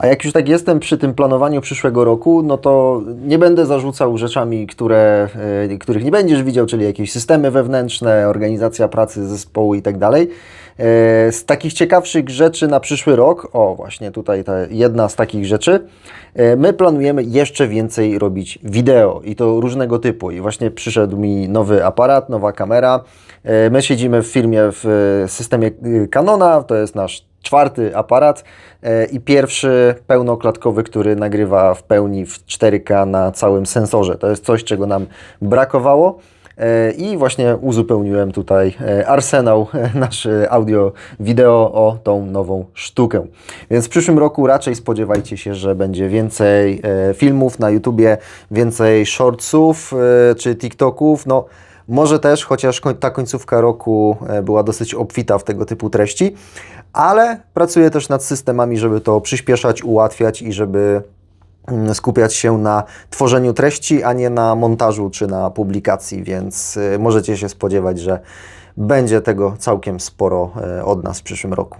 A jak już tak jestem przy tym planowaniu przyszłego roku, no to nie będę zarzucał rzeczami, które, e, których nie będziesz widział, czyli jakieś systemy wewnętrzne, organizacja pracy zespołu i tak dalej. E, Z takich ciekawszych rzeczy na przyszły rok, o właśnie tutaj ta jedna z takich rzeczy, e, my planujemy jeszcze więcej robić wideo i to różnego typu. I właśnie przyszedł mi nowy aparat, nowa kamera. My siedzimy w firmie w systemie Canona, to jest nasz czwarty aparat e, i pierwszy pełnoklatkowy, który nagrywa w pełni w 4K na całym sensorze. To jest coś, czego nam brakowało. E, I właśnie uzupełniłem tutaj e, arsenał nasz audio, wideo o tą nową sztukę. Więc w przyszłym roku raczej spodziewajcie się, że będzie więcej filmów na YouTubie, więcej shortsów czy TikToków. No, może też, chociaż ta końcówka roku e, była dosyć obfita w tego typu treści, ale pracuję też nad systemami, żeby to przyspieszać, ułatwiać i żeby mm, skupiać się na tworzeniu treści, a nie na montażu czy na publikacji, więc y, możecie się spodziewać, że będzie tego całkiem sporo e, od nas w przyszłym roku.